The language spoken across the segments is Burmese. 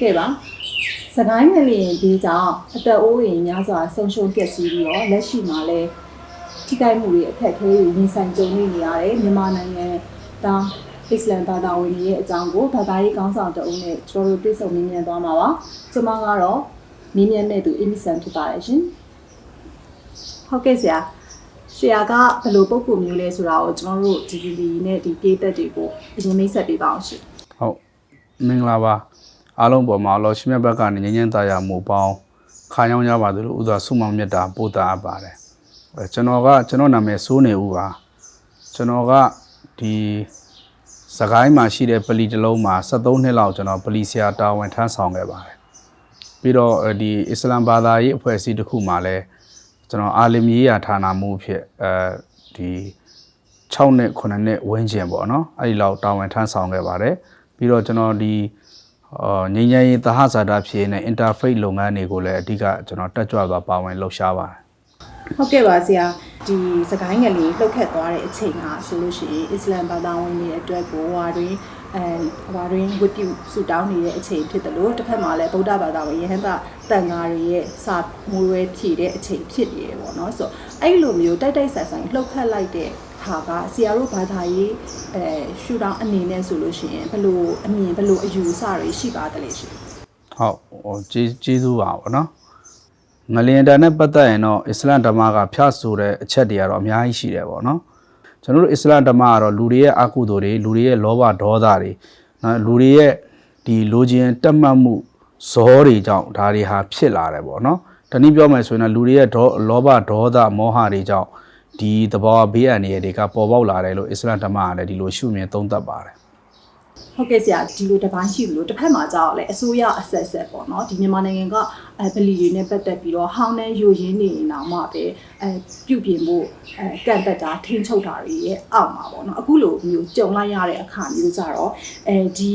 ကဲ့ပါစကိုင်းငလျင်ဒီကြောင့်အသက်အိုးအိမ်များစွာဆုံးရှုံးပျက်စီးပြီးတော့လက်ရှိမှာလည်းထိခိုက်မှုတွေအခက်အခဲတွေရင်ဆိုင်ကြုံနေရရတယ်မြန်မာနိုင်ငံသားအစ္စလမ်ဘာသာဝင်တွေရဲ့အကြောင်းကိုဘာသာရေးကောင်းဆောင်တအုပ်နဲ့ကျွန်တော်တို့တွေ့ဆုံမြင်မြန်သွားမှာပါကျွန်မကတော့မြင်မြန်တဲ့သူအီမီဆန်ဖြစ်ပါတယ်ရှင်ဟုတ်ကဲ့ဆရာဆရာကဘယ်လိုပုံပုံမျိုးလဲဆိုတာကိုကျွန်တော်တို့ GPD နဲ့ဒီပြေးသက်တွေကိုအရင်မိတ်ဆက်ပေးပါအောင်ရှင်ဟုတ်မင်္ဂလာပါ အားလုံးပေါ်မှာလောရှိမြတ်ဘက်ကနေငញ្ញင်းသားရမှုပေါင်းခါရောင်းကြပါသလိုဥသာဆုမောင်မြတ်တာပို့တာအပ်ပါတယ်အဲကျွန်တော်ကကျွန်တော်နာမည်စိုးနေဦးပါကျွန်တော်ကဒီစကိုင်းမှာရှိတဲ့ပလီတစ်လုံးမှာ73နှစ်လောက်ကျွန်တော်ပလီဆရာတာဝန်ထမ်းဆောင်ခဲ့ပါတယ်ပြီးတော့အဲဒီအစ္စလာမ်ဘာသာရေးအဖွဲ့အစည်းတစ်ခုမှာလည်းကျွန်တော်အာလမ်ရေးရာဌာနမှုဖြစ်အဲဒီ6နှစ်9နှစ်ဝန်းကျင်ပေါ့နော်အဲ့ဒီလောက်တာဝန်ထမ်းဆောင်ခဲ့ပါတယ်ပြီးတော့ကျွန်တော်ဒီ အော်ငញ្ញရင်သဟဇာတာဖြစ်နေ interface လုပ်ငန်းတွေကိုလည်းအဓိကကျွန်တော်တက်ကြွစွာပါဝင်လှုပ်ရှားပါတယ်ဟုတ်ကဲ့ပါဆရာဒီစကိုင်းငယ်လေးလှုပ်ခတ်သွားတဲ့အချိန်ကဆိုလို့ရှိရင်အစ္စလမ်ဘာသာဝင်တွေအတွက်ကိုဟွာတွင်အဲဟွာတွင်ဝတ်ပြုဆူတောင်းနေတဲ့အချိန်ဖြစ်တယ်လို့တစ်ဖက်မှာလည်းဗုဒ္ဓဘာသာဝင်ယဟန်တာတန်ဃာတွေရဲ့စာမူရဲဖြည့်တဲ့အချိန်ဖြစ်နေတယ်ပေါ့နော်ဆိုတော့အဲ့လိုမျိုးတိုက်တိုက်ဆိုင်ဆိုင်လှုပ်ခတ်လိုက်တဲ့ ဟာကဆရာတို့ဘာသာရေးအဲရှူတောင်းအနေနဲ့ဆိုလို့ရှိရင်ဘယ်လိုအမြင်ဘယ်လိုအယူအဆတွေရှိပါတယ်လဲရှင်ဟုတ်ဟိုကျေးကျေးဇူးပါဗောနော်ငလျင်တာနဲ့ပတ်သက်ရင်တော့အစ္စလမ်ဓမ္မကဖျားဆိုတဲ့အချက်တွေကတော့အများကြီးရှိတယ်ဗောနော်ကျွန်တော်တို့အစ္စလမ်ဓမ္မကတော့လူတွေရဲ့အကုသိုလ်တွေလူတွေရဲ့လောဘဒေါသတွေနော်လူတွေရဲ့ဒီလိုချင်တက်မှတ်မှုဇောတွေကြောင့်ဒါတွေဟာဖြစ်လာတယ်ဗောနော်တနည်းပြောမယ်ဆိုရင်တော့လူတွေရဲ့ဒေါလောဘဒေါသမောဟတွေကြောင့် ဒီသဘောဘေးအန္တရာယ်တွေကပေါ်ပေါက်လာတယ်လို့အစ္စလမ်ဓမ္မကလည်းဒီလိုရှုမြင်သုံးသပ်ပါတယ်ဟုတ်ကဲ့ဆရာဒီလိုတစ်ပိုင်းရှိလို့တစ်ဖက်မှာကြောက်လဲအစိုးရအဆက်ဆက်ပေါ့နော်ဒီမြန်မာနိုင်ငံကအဲဗလီတွေနဲ့ပတ်သက်ပြီးတော့ဟောင်းနှန်းယိုရင်းနေနေအောင်မှပဲအဲပြုပြင်ဖို့အဲကန့်သက်တာထိန်းချုပ်တာတွေရဲ့အောက်မှာပေါ့နော်အခုလိုမျိုးကြုံလိုက်ရတဲ့အခါမျိုးကြတော့အဲဒီ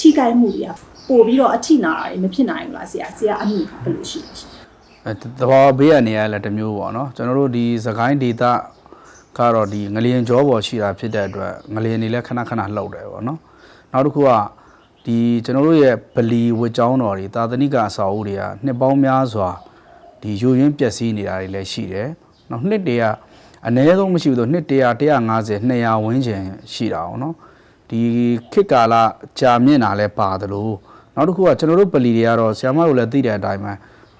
ထိခိုက်မှုတွေကပို့ပြီးတော့အထိနာတာတွေမဖြစ်နိုင်ဘူးလားဆရာဆရာအမှုဘယ်လိုရှိလဲရှင်အဲ တဘာဘေးကနေရလည်းတစ်မျိုးပေါ့နော်ကျွန်တော်တို့ဒီသခိုင်းဒေတာကတော့ဒီငလျင်ကြောပေါ်ရှိတာဖြစ်တဲ့အတွက်ငလျင်တွေလည်းခဏခဏလှုပ်တယ်ပေါ့နော်နောက်တစ်ခုကဒီကျွန်တော်တို့ရဲ့ဗလီဝတ်ကြောင်းတော်တွေသာသနိကအစာအုပ်တွေကနှစ်ပေါင်းများစွာဒီယူရင်းပျက်စီးနေတာတွေလည်းရှိတယ်နောက်နှစ်တည်းကအနည်းဆုံးမရှိဘူးဆိုနှစ်တည်း150 200ဝန်းကျင်ရှိတာပေါ့နော်ဒီခေတ်ကာလကြာမြင့်တာလည်းပါတယ်လို့နောက်တစ်ခုကကျွန်တော်တို့ဗလီတွေကတော့ဆရာမတို့လည်းသိတဲ့အတိုင်းပဲ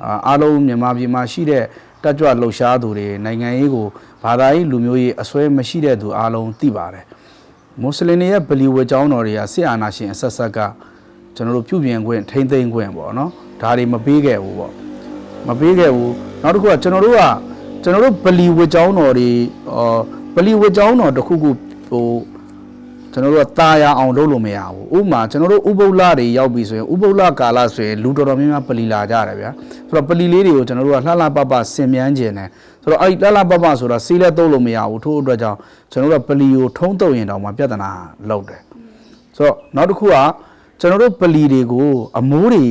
အာအားလုံးမြန်မာပြည်မှာရှိတဲ့တက်ကြွလှုပ်ရှားသူတွေနိုင်ငံရေးကိုဘာသာရေးလူမျိုးရေးအစွဲမရှိတဲ့သူအားလုံးသိပါတယ်မွတ်စလင်တွေရဲ့ဗလီဝတ်ကျောင်းတော်တွေကစစ်အာဏာရှင်အဆက်ဆက်ကကျွန်တော်တို့ပြုပြင်ခွင့်ထိမ့်သိမ်းခွင့်ပေါ့နော်ဒါတွေမပေးခဲ့ဘူးပေါ့မပေးခဲ့ဘူးနောက်တစ်ခုကကျွန်တော်တို့ကကျွန်တော်တို့ဗလီဝတ်ကျောင်းတော်တွေအော်ဗလီဝတ်ကျောင်းတော်တစ်ခုခုဟို ကျွန်တော်တို့ကตาရအောင်လုပ်လို့မရဘူးဥပမာကျွန်တော်တို့ဥပုပ်လတွေရောက်ပြီဆိုရင်ဥပုပ်လကာလဆိုရင်လူတော်တော်များများပလီလာကြတယ်ဗျာဆိုတော့ပလီလေးတွေကိုကျွန်တော်တို့ကလှလှပပဆင်မြန်းခြင်းတယ်ဆိုတော့အဲ့ဒီလှလှပပဆိုတာစီးလက်သုံးလို့မရဘူးထို့အတွက်ကြောင့်ကျွန်တော်တို့ကပလီကိုထုံးတုံရင်တောင်မှပြဿနာလောက်တယ်ဆိုတော့နောက်တစ်ခုကကျွန်တော်တို့ပလီတွေကိုအမိုးတွေ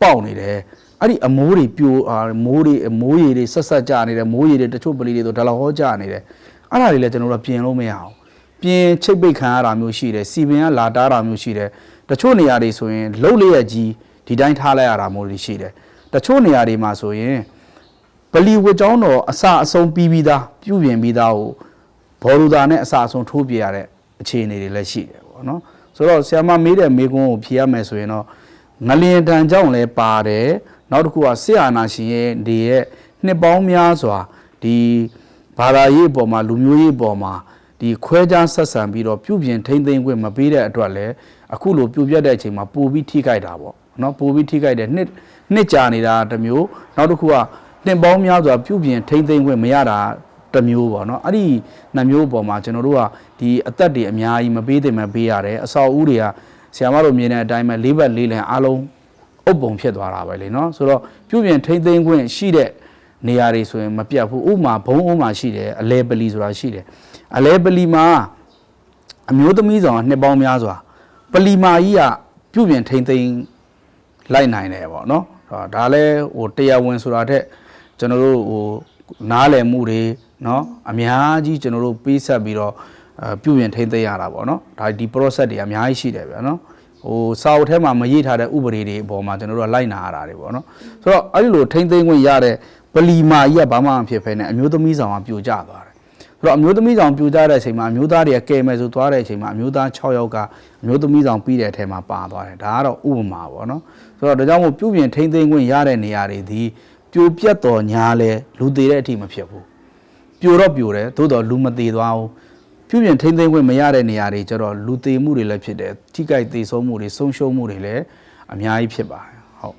ပေါက်နေတယ်အဲ့ဒီအမိုးတွေပြိုအာမိုးတွေမိုးရည်တွေဆက်ဆက်ကြနေတယ်မိုးရည်တွေတချို့ပလီတွေဆိုဒလဟောကြနေတယ်အဲ့ဒါတွေလည်းကျွန်တော်တို့ကပြင်လို့မရအောင် ပြင်းချိတ်ပိတ်ခံရတာမျိုးရှိတယ်စီပင်ကလာတားတာမျိုးရှိတယ်တချို့နေရာတွေဆိုရင်လှုပ်လျက်ကြီးဒီတိုင်းထားလိုက်ရတာမျိုးတွေရှိတယ်တချို့နေရာတွေမှာဆိုရင်ပလီဝတ်ကျောင်းတော်အစအဆုံးပြီးပြီးသားပြုပြင်ပြီးသားကိုဘော်လူသားနဲ့အစအဆုံးထိုးပြရတဲ့အခြေအနေတွေလည်းရှိတယ်ပေါ့နော်ဆိုတော့ဆ iam မမေးတဲ့မေးခွန်းကိုဖြေရမယ်ဆိုရင်တော့ငလျင်တန်ကြောင့်လည်းပါတယ်နောက်တစ်ခုကဆရာနာရှင်ရဲ့ဒီရဲ့နှစ်ပေါင်းများစွာဒီဘာသာရေးအပေါ်မှာလူမျိုးရေးအပေါ်မှာ ဒီခွဲခြားဆက်ဆံပြီးတော့ပြုပြင်ထိမ့်သိမ်းခွင့်မပေးတဲ့အတွက်လည်းအခုလိုပြိုပြတ်တဲ့အချိန်မှာပိုပြီးထိခိုက်တာပေါ့နော်ပိုပြီးထိခိုက်တယ်နှစ်နှစ်ကြာနေတာတစ်မျိုးနောက်တစ်ခုကနှစ်ပေါင်းများစွာပြုပြင်ထိမ့်သိမ်းခွင့်မရတာတစ်မျိုးပေါ့နော်အဲ့ဒီနှစ်မျိုးပေါ်မှာကျွန်တော်တို့ကဒီအသက်တွေအများကြီးမပေးသင့်မပေးရတယ်အဆောက်အဦတွေကဆရာမတို့မြင်တဲ့အတိုင်းပဲလေးဘက်လေးလံအားလုံးအုပ်ပုံဖြစ်သွားတာပဲလေနော်ဆိုတော့ပြုပြင်ထိမ့်သိမ်းခွင့်ရှိတဲ့နေရာတွေဆိုရင်မပြတ်ဘူးဥပမာဘုံဥမာရှိတယ်အလဲပလီဆိုတာရှိတယ် အလဲပလီမာအမျိုးသမီးဆောင်ကနှစ်ပေါင်းများစွာပလီမာကြီးကပြုပြင်ထိမ့်သိမ်းလိုက်နိုင်တယ်ပေါ့နော်ဟောဒါလဲဟိုတရားဝင်ဆိုတာထက်ကျွန်တော်တို့ဟိုနားလည်မှုတွေနော်အများကြီးကျွန်တော်တို့ပေးဆက်ပြီးတော့အဲပြုပြင်ထိမ့်သိမ်းရတာပေါ့နော်ဒါဒီ process တွေအများကြီးရှိတယ်ဗျာနော်ဟိုစာအုပ်ထဲမှာမရေးထားတဲ့ဥပဒေတွေအပေါ်မှာကျွန်တော်တို့ကလိုက်နာရတာတွေပေါ့နော်ဆိုတော့အဲ့ဒီလိုထိမ့်သိမ်းခွင့်ရတဲ့ပလီမာကြီးကဘာမှမဖြစ်ဖ ೇನೆ အမျိုးသမီးဆောင်ကပြိုကျသွားတယ်ဆို တော့အမျိုးသမီးဆောင်ပြိုကျတဲ့အချိန်မှာအမျိုးသားတွေကကယ်မယ်ဆိုသွားတဲ့အချိန်မှာအမျိုးသား6ယောက်ကအမျိုးသမီးဆောင်ပြီးတဲ့အထဲမှာပါသွားတယ်ဒါကတော့ဥပမာပေါ့နော်ဆိုတော့ဒါကြောင့်မို့ပြုပြင်ထိမ့်သိမ်းခွင့်ရတဲ့နေရာတွေဒီပြိုပြတ်တော်ညာလဲလူသေးတဲ့အထိမဖြစ်ဘူးပြိုတော့ပြိုတယ်သို့တော့လူမသေးသွားဘူးပြုပြင်ထိမ့်သိမ်းခွင့်မရတဲ့နေရာတွေကျတော့လူသေးမှုတွေလည်းဖြစ်တယ်ထိကြိုက်သေးဆုံးမှုတွေဆုံးရှုံးမှုတွေလည်းအများကြီးဖြစ်ပါတယ်ဟုတ်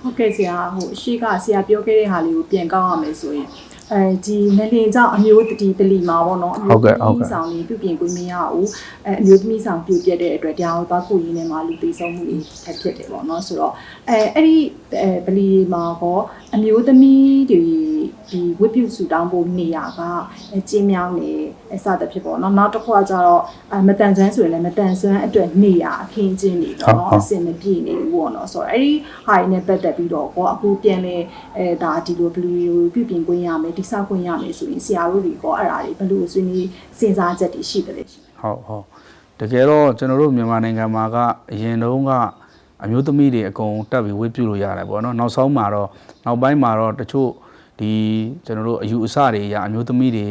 ဟုတ်ကဲ့ဆရာဟိုအရှိကဆရာပြောခဲ့တဲ့ဟာလေးကိုပြန်ကောက်ရမယ်ဆိုရင် အဲဒီငလင်ကြောင့်အမျိုးတတိပလီမှာပေါ့နော်အမျိုးသမီးဆောင်လေးပြုပြင်ကိုမရဘူးအဲအမျိုးသမီးဆောင်ပြုတ်ပြက်တဲ့အတွက်တရားကိုသွားကိုရင်းနဲ့မှာလူသေးဆုံးမှုတွေထပ်ဖြစ်တယ်ပေါ့နော်ဆိုတော့အဲအဲ့ဒီအဲပလီမှာပေါ့အမျိုးသမီးတွေ ဒီဝိပုစုတောင်းဖို့နေရာကအဲကျင်းမြောင်းနေအစသဖြင့်ပေါ့နော်နောက်တစ်ခုကကျတော့အမတန်ဆွမ်းဆိုရင်လည်းမတန်ဆွမ်းအတွက်နေရာအခင်းကျင်းနေပေါ့နော်အစင်မပြေနေဘူးပေါ့နော်ဆိုတော့အဲ့ဒီဟာတွေနဲ့ပတ်သက်ပြီးတော့ကောအခုပြန်လဲအဲဒါဒီလိုဘလူးကိုပြုပြင်ခွင့်ရမယ်တိဆောက်ခွင့်ရမယ်ဆိုရင်ဆရာတို့တွေကောအဲ့ဒါတွေဘလူးဆွေးနွေးစဉ်းစားချက်တွေရှိတယ်လေရှင်ဟုတ်ဟုတ်တကယ်တော့ကျွန်တော်တို့မြန်မာနိုင်ငံမှာကအရင်တုန်းကအမျိုးသမီးတွေအကုန်တက်ပြီးဝတ်ပြုလို့ရတယ်ပေါ့နော်နောက်ဆုံးမှာတော့နောက်ပိုင်းမှာတော့တချို့ ဒီကျွန်တော်တို့အယူအဆတွေအရအမျိုးသမီးတွေ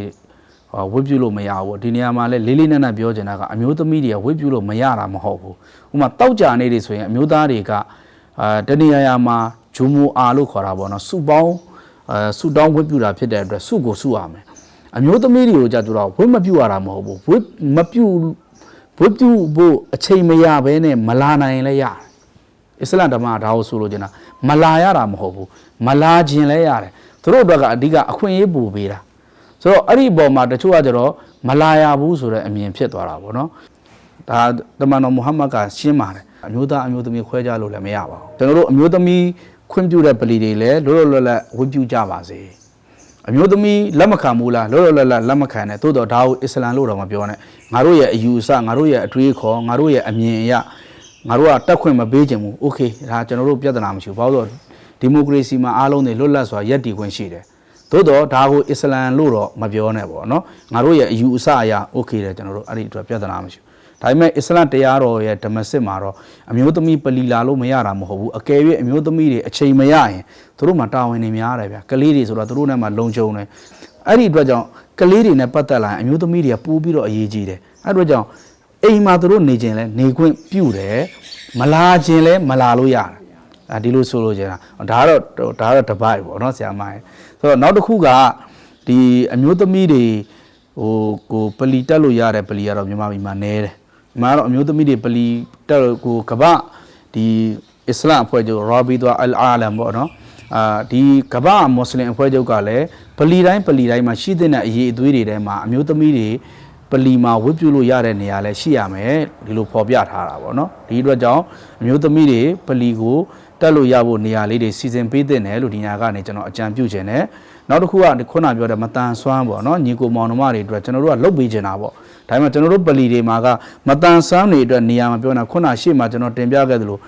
ဟောဝတ်ပြုလို့မရဘူးပေါ့ဒီနေရာမှာလဲလေးလေးနက်နက်ပြောချင်တာကအမျိုးသမီးတွေကဝတ်ပြုလို့မရတာမဟုတ်ဘူးဥပမာတောက်ကြနေတွေဆိုရင်အမျိုးသားတွေကအာတနေရာရာမှာဂျူမူအာလို့ခေါ်တာပေါ့နော်စုပေါင်းအဲစုတောင်းဝတ်ပြုတာဖြစ်တဲ့အတွက်စုကိုစုရမယ်အမျိုးသမီးတွေကိုကြသူတော့ဝတ်မပြုတ်ရတာမဟုတ်ဘူးဝတ်မပြုတ်ဝတ်ပြုတ်ဖို့အချိန်မရဘဲနဲ့မလာနိုင်ရင်လည်းရတယ်အစ္စလမ်ဓမ္မကဒါကိုဆိုလို့ကျင်တာမလာရတာမဟုတ်ဘူးမလာခြင်းလည်းရတယ် သူတို့အတွက်ကအဓိကအခွင့်အရေးပူပေးတာဆိုတော့အဲ့ဒီအပေါ်မှာတချို့ကကျတော့မလာရဘူးဆိုတဲ့အမြင်ဖြစ်သွားတာပေါ့နော်ဒါတမန်တော်မုဟမ္မဒ်ကရှင်းပါတယ်အမျိုးသားအမျိုးသမီးခွဲခြားလို့လည်းမရပါဘူးကျွန်တော်တို့အမျိုးသမီးခွင့်ပြုတဲ့ပလီတွေလည်းလွတ်လွတ်လပ်လပ်ဝတ်ပြုကြပါစေ အမျိုးသမီးလက်မခံဘူးလားလောလောလတ်လတ်လက်မခံနဲ့သို့တော့ဒါကိုအစ္စလမ်လို့တော့မပြောနဲ့ငါတို့ရဲ့အယူအဆငါတို့ရဲ့အတွေးခေါ်ငါတို့ရဲ့အမြင်အရငါတို့ကတက်ခွင့်မပေးခြင်းဘူးโอเคဒါကျွန်တော်တို့ပြဿနာမရှိဘူးဘာလို့လဲ ဒီမိုကရေစီမှာအားလုံးတွေလွတ်လပ်စွာယက်တည်ခွင့်ရှိတယ်သို့တော့ဒါကိုအစ္စလမ်လို့တော့မပြောနဲ့ပေါ့နော်ငါတို့ရဲ့အယူအဆအရโอเคတယ်ကျွန်တော်တို့အဲ့ဒီအတွက်ပြဿနာမရှိဘူးဒါပေမဲ့အစ္စလမ်တရားတော်ရဲ့ဓမ္မစစ်မှာတော့အမျိုးသမီးပလီလာလို့မရတာမဟုတ်ဘူးအကယ်၍အမျိုးသမီးတွေအချိန်မရရင်သူတို့မှာတာဝန်တွေများတယ်ဗျာကလေးတွေဆိုတော့သူတို့နဲ့မှလုံခြုံတယ်အဲ့ဒီအတွက်ကြောင့်ကလေးတွေနဲ့ပတ်သက်လာရင်အမျိုးသမီးတွေကပိုးပြီးတော့အရေးကြီးတယ်အဲ့ဒီအတွက်ကြောင့်အိမ်မှာသူတို့နေခြင်းလဲနေခွင့်ပြုတယ်မလာခြင်းလဲမလာလို့ရတယ်အဲ ဒီလိုဆိုလို့ကျင်တာဒါကတော့ဒါကတော့တပိုက်ပေါ့နော်ဆရာမရဲ့ဆိုတော့နောက်တစ်ခုကဒီအမျိုးသမီးတွေဟိုကိုပလီတက်လို့ရတဲ့ပလီကတော့မြန်မာပြည်မှာနဲတယ်ဒီမှာကတော့အမျိုးသမီးတွေပလီတက်လို့ကိုကမ္ဘာဒီအစ္စလာမ်အဖွဲ့ချုပ်ရာဘီဒွာအလ်အာလမ်ပေါ့နော်အာဒီကမ္ဘာမွတ်စလင်အဖွဲ့ချုပ်ကလည်းပလီတိုင်းပလီတိုင်းမှာရှိတဲ့အရေးအသွေးတွေထဲမှာအမျိုးသမီးတွေပလီမှာဝတ်ပြုလို့ရတဲ့နေရာလည်းရှိရမယ်ဒီလိုဖော်ပြထားတာပေါ့နော်ဒီအတွက်ကြောင့်အမျိုးသမီးတွေပလီကို တက်လို့ရဖို့နေရာလေးတွေစီစဉ်ပေးတဲ့နယ်လို့ဒီညာကနေကျွန်တော်အကြံပြုခြင်းနဲ့နောက်တစ်ခုကခုနပြောတဲ့မတန်ဆွမ်းပေါ့နော်ညီကိုမောင်နှမတွေအတွက်ကျွန်တော်တို့ကလုတ်ပေးခြင်းတာပေါ့ဒါပေမဲ့ကျွန်တော်တို့ပလီတွေမှာကမတန်ဆွမ်းတွေအတွက်နေရာမပြောတာခုနရှေ့မှာကျွန်တော်တင်ပြခဲ့သလို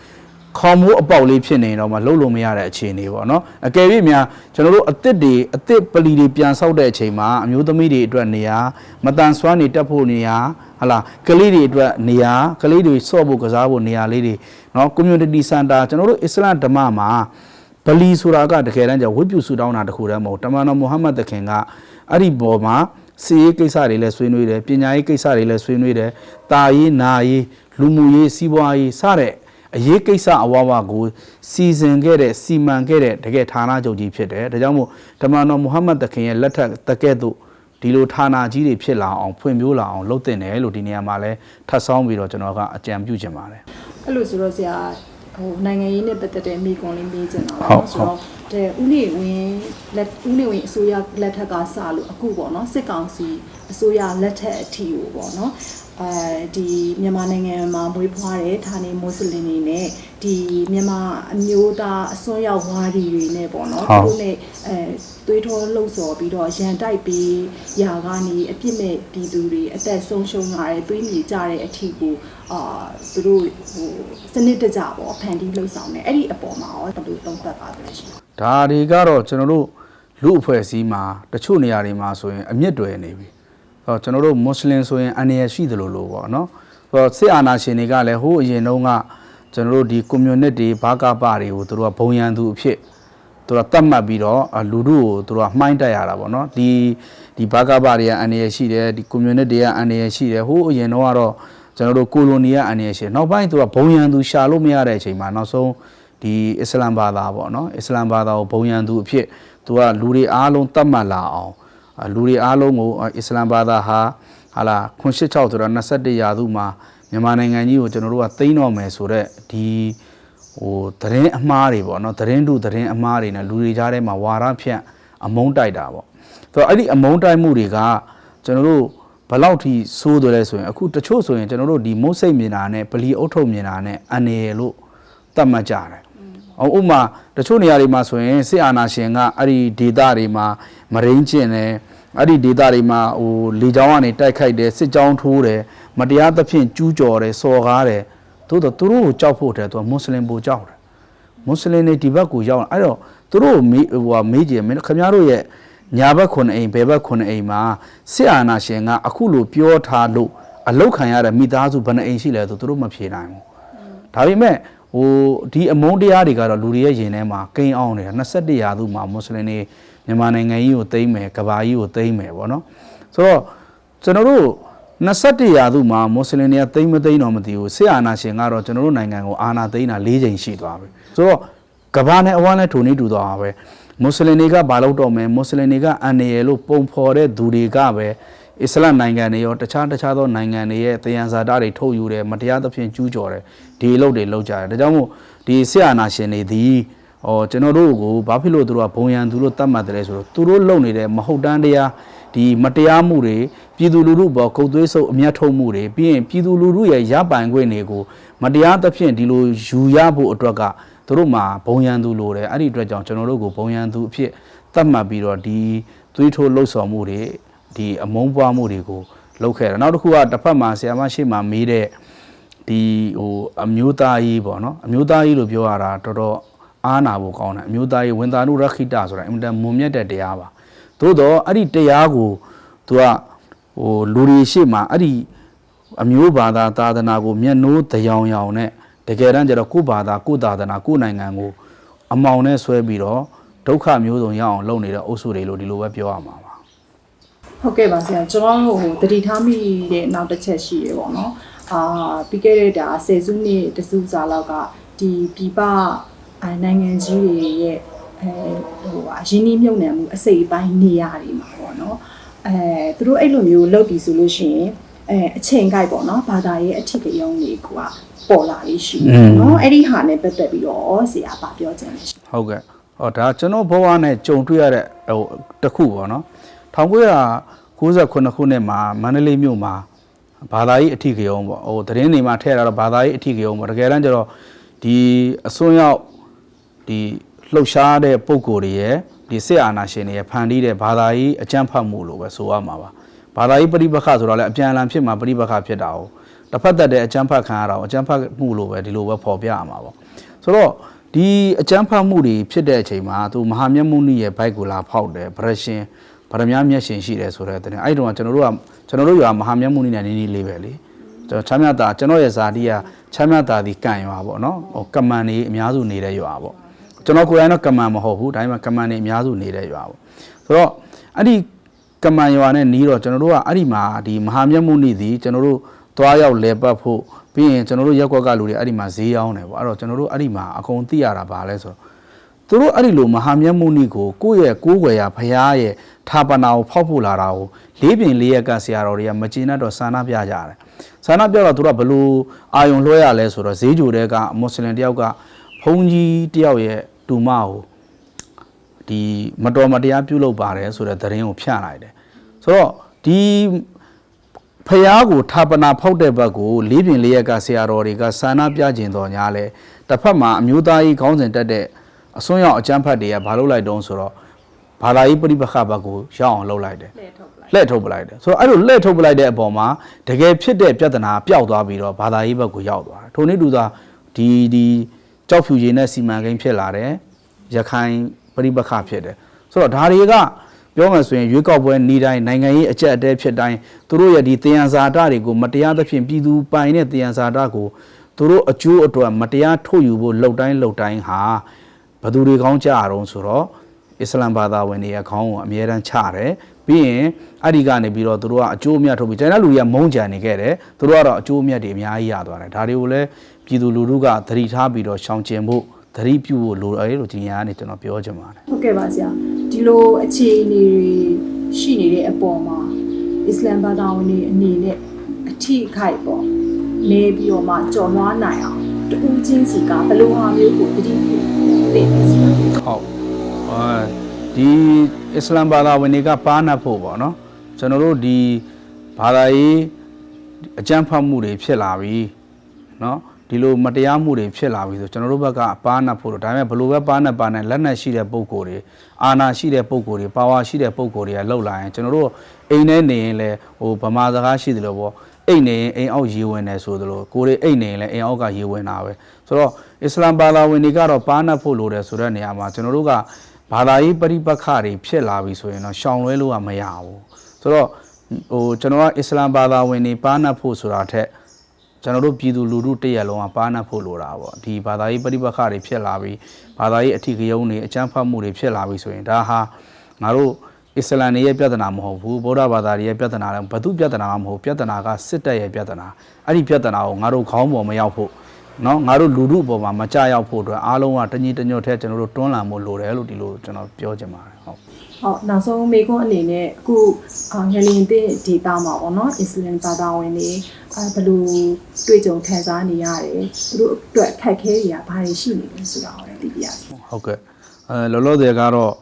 ခေါ်မိုးအပေါက်လေးဖြစ်နေတော့မှလှုပ်လို့မရတဲ့အခြေအနေပေါ့နော်အကယ်၍များကျွန်တော်တို့အစ်စ်တွေအစ်စ်ပလီတွေပြန်ဆောက်တဲ့အချိန်မှာအမျိုးသမီးတွေအတွက်နေရာမတန်ဆွမ်းနေတက်ဖို့နေရာဟလာကလေးတွေအတွက်နေရာကလေးတွေဆော့ဖို့ကစားဖို့နေရာလေးတွေ နော် community center ကျွန်တော်တို့အစ္စလာမ်ဓမ္မမှာဗလီဆိုတာကတကယ်တမ်းကျဝိပုစုတောင်းတာတခုတည်းမဟုတ်တမန်တော်မုဟမ္မဒ်တခင်ကအဲ့ဒီဘောမှာစီရေးကိစ္စတွေလည်းဆွေးနွေးတယ်ပညာရေးကိစ္စတွေလည်းဆွေးနွေးတယ်တာရေးနာရေးလူမှုရေးစီးပွားရေးစတဲ့အရေးကိစ္စအဝဝကိုစီစဉ်ခဲ့တဲ့စီမံခဲ့တဲ့တကယ်ဌာနချုပ်ကြီးဖြစ်တယ်ဒါကြောင့်မို့တမန်တော်မုဟမ္မဒ်တခင်ရဲ့လက်ထက်တကဲ့သို့ ဒီလိုဌာနကြီးတွေဖြစ်လာအောင်ဖွံ့ဖြိုးလာအောင်လုပ်တင်တယ်လို့ဒီနေရာမှာလဲထပ်ဆောင်းပြီးတော့ကျွန်တော်ကအကြံပြုချင်ပါတယ်အဲ့လိုဆိုတော့ဆရာဟိုနိုင်ငံရေးနဲ့ပတ်သက်တဲ့မိကွန်လေးမေးချင်တာဟုတ်ပေါ့နော်ဆိုတော့တဲ့ဦးနေဝင်းလက်ဦးနေဝင်းအစိုးရလက်ထက်ကစလို့အခုပေါ့နော်စစ်ကောင်စီအစိုးရလက်ထက်အထိကိုပေါ့နော်အဲဒီမြန်မာနိုင်ငံမှာမွေးဖွားတဲ့ဌာနေမွတ်စလင်တွေနဲ့ဒီမြန်မာအမျိုးသားအစွန်းရောက်ဝါဒီတွေနဲ့ပေါ့နော်ဟုတ်သူတို့နဲ့အဲ သွေးထောလှုပ်ဆော်ပြီးတော့ရန်တိုက်ပြီးຢာကနေအပြစ်မဲ့ပြည်သူတွေအသက်ဆုံးရှုံးလာတဲ့သွေးမြေကြတဲ့အထီကိုအာသူတို့ဟိုစနစ်တကျပေါ့ဖန်တီးလှုပ်ဆောင်နေအဲ့ဒီအပေါ်မှာရောဘယ်လိုသုံးသပ်ပါလဲရှင်ဒါတွေကတော့ကျွန်တော်တို့လူအဖွဲ့အစည်းမှာတချို့နေရာတွေမှာဆိုရင်အမြင့်တွယ်နေပြီ။ဟောကျွန်တော်တို့မွတ်စလင်ဆိုရင်အန္တရာယ်ရှိတယ်လို့လို့ပေါ့နော်။ဟဆိုတော့စစ်အာဏာရှင်တွေကလည်းဟိုးအရင်တုန်းကကျွန်တော်တို့ဒီကွန်မြူနစ်တွေဘာကပတွေကိုသူတို့ကဘုံရန်သူအဖြစ် သူတို့ကတတ်မှတ်ပြီးတော့အာလူတို့ကိုသူတို့ကမှိုင်းတက်ရတာပေါ့နော်ဒီဒီဘာကပတွေကအန္တရာယ်ရှိတယ်ဒီကွန်မြူနစ်တွေကအန္တရာယ်ရှိတယ်ဟိုးအရင်တုန်းကတော့ကျွန်တော်တို့ကိုလိုနီကအန္တရာယ်ရှိတယ်နောက်ပိုင်းသူကဘုံရန်သူရှာလို့မရတဲ့အချိန်မှာနောက်ဆုံးဒီအစ္စလမ်ဘာသာပေါ့နော်အစ္စလမ်ဘာသာကိုဘုံရန်သူအဖြစ်သူကလူတွေအားလုံးတတ်မှတ်လာအောင်အာလူတွေအားလုံးကိုအာအစ္စလမ်ဘာသာဟာဟာလာခွန်86ဆိုတော့21ရာစုမှာမြန်မာနိုင်ငံကြီးကိုကျွန်တော်တို့ကသိမ်းတော့မယ်ဆိုတော့ဒီ ဟိုသတင်းအမှားတွေပေါ့နော်သတင်းတုသတင်းအမှားတွေနဲ့လူတွေကြားထဲမှာဝါရဖြန့်အမုန်းတိုက်တာပေါ့ဆိုတော့အဲ့ဒီအမုန်းတိုက်မှုတွေကကျွန်တော်တို့ဘယ်လောက်ထိဆိုးတယ်လဲဆိုရင်အခုတချို့ဆိုရင်ကျွန်တော်တို့ဒီမုတ်စိတ်မြင်တာနဲ့ပလီအုတ်ထုံမြင်တာနဲ့အန်ရယ်လို့သတ်မှတ်ကြတယ်။အော်ဥပမာတချို့နေရာတွေမှာဆိုရင်စစ်အာဏာရှင်ကအဲ့ဒီဒေသတွေမှာမရင်းကျင်တယ်အဲ့ဒီဒေသတွေမှာဟိုလေကြောင်းကနေတိုက်ခိုက်တယ်စစ်ကြောင်းထိုးတယ်မတရားသဖြင့်ကျူးကျော်တယ်စော်ကားတယ် သို့တော့သူတို့ကိုကြောက်ဖို့တဲ့သူကမွတ်စလင်ပိုကြောက်တယ်မွတ်စလင်တွေဒီဘက်ကိုရောက်တယ်အဲ့တော့သူတို့ကိုမေးဟိုဟာမေးကြည့်မင်းခင်ဗျားတို့ရဲ့ညာဘက်ခုနှစ်အိမ်ဘယ်ဘက်ခုနှစ်အိမ်မှာစစ်အာဏာရှင်ကအခုလိုပြောထားလို့အလောက်ခံရတဲ့မိသားစုဘယ်နှအိမ်ရှိလဲဆိုသူတို့မဖြေနိုင်ဘူးဒါပေမဲ့ဟိုဒီအမုန်းတရားတွေကတော့လူတွေရဲ့ရင်ထဲမှာကိန်းအောင်နေတာ21ရာစုမှာမွတ်စလင်တွေမြန်မာနိုင်ငံကြီးကိုသိမ်းမယ်ကဘာကြီးကိုသိမ်းမယ်ပေါ့နော်ဆိုတော့ကျွန်တော်တို့ 21ရာစုမှာမွတ်စလင်တွေကသိမ်းမသိမ်းတော့မသိဘူးဆရာအာနာရှင်ကတော့ကျွန်တော်တို့နိုင်ငံကိုအာဏာသိမ်းတာ၄ချိန်ရှိသွားပြီဆိုတော့ကဘာနဲ့အဝမ်းနဲ့ထုံနေတူသွားတာပဲမွတ်စလင်တွေကဘာလုပ်တော့မယ်မွတ်စလင်တွေကအန်ရယ်လို့ပုံဖော်တဲ့သူတွေကပဲအစ္စလာမ်နိုင်ငံတွေရောတခြားတခြားသောနိုင်ငံတွေရဲ့တယံဇာတာတွေထုတ်ယူတယ်မတရားသဖြင့်ကျူးကျော်တယ်ဒီအလုပ်တွေလုပ်ကြတယ်ဒါကြောင့်မို့ဒီဆရာနာရှင်တွေဒီဟောကျွန်တော်တို့ကိုဘာဖြစ်လို့သူတို့ကဘုံရန်သူလို့သတ်မှတ်တယ်လဲဆိုတော့သူတို့လုပ်နေတဲ့မဟုတ်တမ်းတရား ဒီမတရားမှုတွေပြည်သူလူထုပေါ်ကုတ်သွေးဆုပ်အမျက်ထုတ်မှုတွေပြီးရင်ပြည်သူလူထုရဲ့ရပိုင်ခွင့်တွေကိုမတရားသဖြင့်ဒီလိုယူရဖို့အတွက်ကသူတို့မှာဘုံရန်သူလိုတယ်အဲ့ဒီအတွက်ကြောင့်ကျွန်တော်တို့ကိုဘုံရန်သူအဖြစ်သတ်မှတ်ပြီးတော့ဒီသွေးထိုးလှုပ်ဆော်မှုတွေဒီအမုန်းပွားမှုတွေကိုလုပ်ခဲ့တယ်နောက်တစ်ခုကတစ်ဖက်မှာဆရာမရှိမှမေးတဲ့ဒီဟိုအမျိုးသားကြီးပေါ့နော်အမျိုးသားကြီးလို့ပြောရတာတော်တော်အားနာဖို့ကောင်းတယ်အမျိုးသားကြီးဝန်တာနုရခိတဆိုတာအင်မတန်မွန်မြတ်တဲ့တရားပါ သို့တော့အဲ့ဒီတရားကို तू ကဟိုလူတွေရှေ့မှာအဲ့ဒီအမျိုးဘာသာသာသနာကိုမျက်နှိုးတရောင်ရောင်နဲ့တကယ်တမ်းကျတော့ကိုယ့်ဘာသာကိုယ့်သာသနာကိုယ့်နိုင်ငံကိုအမောင်နဲ့ဆွဲပြီးတော့ဒုက္ခမျိုးစုံရအောင်လုပ်နေတဲ့အုပ်စုတွေလို့ဒီလိုပဲပြောရမှာပါဟုတ်ကဲ့ပါဆရာကျွန်တော်တို့ဟိုတတိထားမိတဲ့နောက်တစ်ချက်ရှိရေပေါ့နော်အာပြီးခဲ့တဲ့ဒါဆယ်စုနှစ်တစုစာလောက်ကဒီပြပအာနိုင်ငံကြီးတွေရဲ့ အဲဟိုဟာရင်းနှီးမြုပ်နှံမှုအစိတ်အပိုင်းနေရာတွေမှာပေါ့နော်အဲသူတို့အဲ့လိုမျိုးလုပ်ပြီးဆိုလို့ရှိရင်အဲအချိန်ကိုက်ပေါ့နော်ဘာသာရေးအထစ်ကရုံးတွေကပေါ်လာလေးရှိတယ်နော်အဲ့ဒီဟာနဲ့ပတ်သက်ပြီးတော့ဆရာဗာပြောချင်တယ်ရှိဟုတ်ကဲ့ဟောဒါကျွန်တော်ဘဝနဲ့ကြုံတွေ့ရတဲ့ဟိုတစ်ခုပေါ့နော်1998ခုနှစ်မှာမန္တလေးမြို့မှာဘာသာရေးအထီးကရုံပေါ့ဟိုသတင်းတွေမှာထည့်တာတော့ဘာသာရေးအထီးကရုံပေါ့တကယ်တမ်းကျတော့ဒီအစွန်းရောက်ဒီ လှုပ်ရှားတဲ့ပုံကိုယ်တွေရဲ့ဒီစစ်အာဏာရှင်တွေရဲ့ဖန်တီးတဲ့ဘာသာရေးအကြမ်းဖက်မှုလို့ပဲဆိုရမှာပါဘာသာရေးပဋိပက္ခဆိုတော့လည်းအပြန်အလှန်ဖြစ်မှာပဋိပက္ခဖြစ်တာ哦တစ်ဖက်သက်တဲ့အကြမ်းဖက်ခံရတာ哦အကြမ်းဖက်မှုလို့ပဲဒီလိုပဲပေါ်ပြရမှာပေါ့ဆိုတော့ဒီအကြမ်းဖက်မှုတွေဖြစ်တဲ့အချိန်မှာသူမဟာမြတ်မုနိရဲ့ဘိုက်ကိုလာဖောက်တယ်ဗရရှင်ဗရမ ्या မျက်ရှင်ရှိတယ်ဆိုတဲ့တဲ့အဲ့ဒီတော့ကျွန်တော်တို့ကကျွန်တော်တို့ရွာမဟာမြတ်မုနိနဲ့နေနေလေးပဲလေကျွန်တော်ချမ်းမြတာကျွန်တော်ရဲ့ဇာတိကချမ်းမြတာဒီကံရွာပေါ့နော်ဟိုကမန်နေအများစုနေတဲ့ရွာပေါ့ ကျွန်တော်ကိုယ်တိုင်တော့ကမန်မဟုတ်ဘူးဒါပေမဲ့ကမန်နေအများစုနေတဲ့ရွာပေါ့ဆိုတော့အဲ့ဒီကမန်ရွာနဲ့နီးတော့ကျွန်တော်တို့ကအဲ့ဒီမှာဒီမဟာမြတ်မုနိသည်ကျွန်တော်တို့သွားရောက်လဲပတ်ဖို့ပြီးရင်ကျွန်တော်တို့ရက်ကွက်ကလူတွေအဲ့ဒီမှာဈေးရောင်းတယ်ပေါ့အဲ့တော့ကျွန်တော်တို့အဲ့ဒီမှာအကုန်သိရတာပါလဲဆိုတော့သူတို့အဲ့ဒီလိုမဟာမြတ်မုနိကိုကိုယ့်ရဲ့ကိုးကွယ်ရာဘုရားရဲ့ဌာပနာကိုဖောက်ဖို့လာတာကိုလေးပင်လေးရက်ကဆရာတော်တွေကမကျေနပ်တော့ဆန္ဒပြကြတယ်ဆန္ဒပြတော့သူတို့ကဘလို့အာယုံလွှဲရလဲဆိုတော့ဈေးကြိုတဲ့ကမွတ်စလင်တယောက်ကဘုန်းကြီးတယောက်ရဲ့ တူမကိုဒီမတော်မတရားပြုလုပ်ပါတယ်ဆိုတဲ့သတင်းကိုဖြန့်လိုက်တယ်ဆိုတော့ဒီဖះကိုဌာပနာဖောက်တဲ့ဘက်ကိုလေးပင်လေးရက်ကဆရာတော်တွေကဆန္ဒပြကျင်တော်ညာလဲတစ်ဖက်မှာအမျိုးသားကြီးခေါင်းစဉ်တက်တဲ့အစွန်းရောက်အကြမ်းဖက်တွေကဘာလုပ်လိုက်တုံးဆိုတော့ဘာသာရေးပြိပခဘက်ကိုရောက်အောင်လုပ်လိုက်တယ်လှည့်ထုတ်ပလိုက်လှည့်ထုတ်ပလိုက်တယ်ဆိုတော့အဲ့လိုလှည့်ထုတ်ပလိုက်တဲ့အပေါ်မှာတကယ်ဖြစ်တဲ့ပြဿနာပျောက်သွားပြီးတော့ဘာသာရေးဘက်ကိုရောက်သွားတယ်ထိုနည်းတူသာဒီဒီ ကြောက်ဖြူရည်နဲ့စီမံကိန်းဖြစ်လာတယ်ရခိုင်ပြိပခဖြစ်တယ်ဆိုတော့ဒါတွေကပြောမှဆိုရင်ရွေးကောက်ပွဲနေတိုင်းနိုင်ငံရေးအကြက်အတဲဖြစ်တိုင်းသူတို့ရဲ့ဒီတယံဇာတာတွေကိုမတရားသဖြင့်ပြည်သူပိုင်တဲ့တယံဇာတာကိုသူတို့အကျိုးအတွက်မတရားထုတ်ယူဖို့လှုပ်တိုင်းလှုပ်တိုင်းဟာဘယ်သူတွေကောင်းကြအောင်ဆိုတော့အစ္စလမ်ဘာသာဝင်တွေရဲ့ခေါင်းကိုအမြဲတမ်းချတယ် ပြီးရင်အဲ့ဒီကနေပြီးတော့သူတို့ကအကျိုးအမြတ်ထုတ်ပြီးကျန်တဲ့လူတွေကမုန်းကြံနေခဲ့တယ်သူတို့ကတော့အကျိုးအမြတ်တွေအများကြီးရသွားတယ်ဒါတွေကိုလည်းပြည်သူလူထုကသတိထားပြီးတော့ရှောင်ကျဉ်ဖို့သတိပြုဖို့လိုတယ်လို့ဒီညကနေကျွန်တော်ပြောချင်ပါတယ်ဟုတ်ကဲ့ပါဆရာဒီလိုအခြေအနေတွေရှိနေတဲ့အပေါ်မှာအစ္စလမ်ဘာသာဝင်တွေအနေနဲ့အထီးအခိုက်ပေါ့နေပြီးတော့မှကြော်လွှားနိုင်အောင်တူးချင်းစီကဘယ်လိုဟာမျိုးကိုတတိပြုသိနေစရာဟုတ်အဲဒီ အစ္စလမ်ဘာသာဝင်တွေကပါနတ်ဖို့ပေါ့နော်ကျွန်တော်တို့ဒီဘာသာရေးအကြမ်းဖက်မှုတွေဖြစ်လာပြီနော်ဒီလိုမတရားမှုတွေဖြစ်လာပြီဆိုကျွန်တော်တို့ဘက်ကပါနတ်ဖို့လို့ဒါပေမဲ့ဘလို့ပဲပါနတ်ပါနတ်လက်နက်ရှိတဲ့ပုံကိုယ်တွေအာဏာရှိတဲ့ပုံကိုယ်တွေပါဝါရှိတဲ့ပုံကိုယ်တွေကလှုပ်လာရင်ကျွန်တော်တို့အိမ်ထဲနေရင်လည်းဟိုဗမာစကားရှိတယ်လို့ပေါ့အိမ်နေရင်အိမ်အောက်ရေဝင်တယ်ဆိုသလိုကိုယ်တွေအိမ်နေရင်လည်းအိမ်အောက်ကရေဝင်တာပဲဆိုတော့အစ္စလမ်ဘာသာဝင်တွေကတော့ပါနတ်ဖို့လိုတယ်ဆိုတဲ့နေရာမှာကျွန်တော်တို့က ဘာသာရေးပရိပက္ခတွေဖြစ်လာပြီဆိုရင်တော့ရှောင်လွဲလို့ကမရဘူးဆိုတော့ဟိုကျွန်တော်ကအစ္စလမ်ဘာသာဝင်တွေပါနတ်ဖို့ဆိုတာထက်ကျွန်တော်တို့ပြည်သူလူထုတရက်လုံးကပါနတ်ဖို့လိုတာပေါ့ဒီဘာသာရေးပရိပက္ခတွေဖြစ်လာပြီဘာသာရေးအထီးကယုံတွေအကြမ်းဖက်မှုတွေဖြစ်လာပြီဆိုရင်ဒါဟာငါတို့အစ္စလမ်တွေရဲ့ပြဿနာမဟုတ်ဘူးဗုဒ္ဓဘာသာတွေရဲ့ပြဿနာလည်းဘသူပြဿနာမှမဟုတ်ပြဿနာကစစ်တပ်ရဲ့ပြဿနာအဲ့ဒီပြဿနာကိုငါတို့ခေါင်းပေါ်မရောက်ဖို့ နော်ငါတို့လူထုအပေါ်မှာမကြရောက်ဖို့အတွက်အားလုံးကတညီတညွတ်ထဲကျွန်တော်တို့တွန်းလှန်ဖို့လိုတယ်လို့ဒီလိုကျွန်တော်ပြောချင်ပါတယ်ဟုတ်ဟုတ်နောက်ဆုံးမေခွန်းအနေနဲ့အခုအာငလင်တဲ့ဒေတာမှာပေါ့နော်အစ္စလမ်ဘာသာဝင်တွေအဲဘယ်လိုတွေ့ကြုံခံစားနေရတယ်သူတို့အတွက်အခက်အခဲတွေကဘာတွေရှိနေလဲဆိုတာကိုလည်းသိပြရစီဟုတ်ကဲ့အဲလောလောဆယ်ကတော့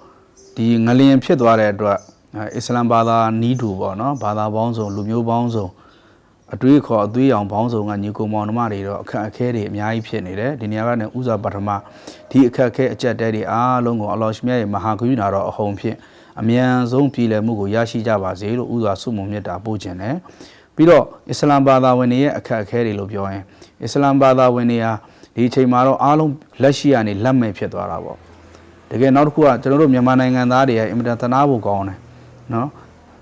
ဒီငလျင်ဖြစ်သွားတဲ့အတွက်အဲအစ္စလမ်ဘာသာနီးတူပေါ့နော်ဘာသာပေါင်းစုံလူမျိုးပေါင်းစုံ အတွေးခေါ်အသွေးအောင်ပေါင်းစုံကညီကိုမောင်နှမတွေတော့အခက်အခဲတွေအများကြီးဖြစ်နေတယ်ဒီနေရာကနေဥဇာပထမဒီအခက်အခဲအကျက်တဲတွေအားလုံးကိုအလ္လာဟ်ရှင်မြတ်ရဲ့မဟာဂရုဏာတော်အဟုန်ဖြင့်အမြန်ဆုံးပြည်လည်မှုကိုရရှိကြပါစေလို့ဥဇာဆုမွန်မြတ်တာပို့ခြင်းတယ်ပြီးတော့အစ္စလမ်ဘာသာဝင်တွေရဲ့အခက်အခဲတွေလို့ပြောရင်အစ္စလမ်ဘာသာဝင်တွေဟာဒီအချိန်မှာတော့အားလုံးလက်ရှိကနေလက်မဲ့ဖြစ်သွားတာပေါ့တကယ်နောက်တစ်ခုကကျွန်တော်တို့မြန်မာနိုင်ငံသားတွေရဲ့အင်မတန်သနာဖို့ကောင်းတယ်နော်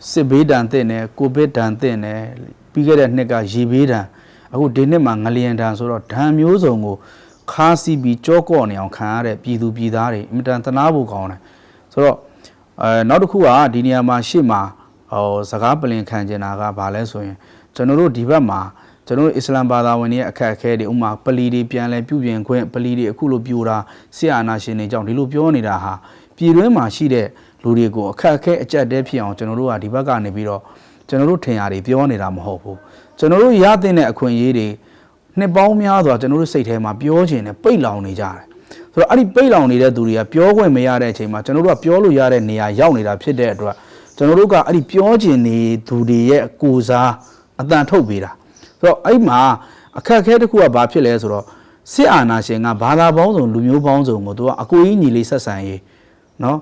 စစ်ဘေးဒဏ်တဲ့နဲ့ကိုဗစ်ဒဏ်တဲ့နဲ့ ပြီးခဲ့တဲ့နှစ်ကရေဘေးဒဏ်အခုဒီနှစ်မှာငလျင်ဒဏ်ဆိုတော့ဒဏ်မျိုးစုံကိုခါးစီးပြီးကြောကော့နေအောင်ခံရတဲ့ပြည်သူပြည်သားတွေအင်မတန်သနာဖို့ကောင်းတယ်ဆိုတော့အဲနောက်တစ်ခုကဒီနေရာမှာရှေ့မှာဟိုစကားပလင်ခံကျင်တာကဘာလဲဆိုရင်ကျွန်တော်တို့ဒီဘက်မှာကျွန်တော်တို့အစ္စလမ်ဘာသာဝင်တွေရဲ့အခက်အခဲတွေဥမာပလီတွေပြန်လဲပြုပြင်ခွင့်ပလီတွေအခုလိုပြိုတာဆရာနာရှင်တွေကြောင့်ဒီလိုပြောနေတာဟာပြည်တွင်းမှာရှိတဲ့လူတွေကိုအခက်အခဲအကျက်တဲဖြစ်အောင်ကျွန်တော်တို့ကဒီဘက်ကနေပြီးတော့ ကျွန်တော်တို့ထင်ရတယ်ပြောနေတာမဟုတ်ဘူးကျွန်တော်တို့ရတဲ့အခွင့်အရေးတွေနှစ်ပေါင်းများစွာကျွန်တော်တို့စိတ်ထဲမှာပြောချင်တယ်ပိတ်လောင်နေကြတယ်ဆိုတော့အဲ့ဒီပိတ်လောင်နေတဲ့သူတွေကပြောခွင့်မရတဲ့အချိန်မှာကျွန်တော်တို့ကပြောလို့ရတဲ့နေရာရောက်နေတာဖြစ်တဲ့အတွက်ကျွန်တော်တို့ကအဲ့ဒီပြောချင်နေသူတွေရဲ့ကိုယ်စားအတန်ထုတ်ပေးတာ ဆိုတော့အဲ့မှာအခက်အခဲတစ်ခုကဘာဖြစ်လဲဆိုတော့စစ်အာဏာရှင်ကဘာသာပေါင်းစုံလူမျိုးပေါင်းစုံကိုသူကအကိုကြီးညီလေးဆက်ဆံရေးเนาะ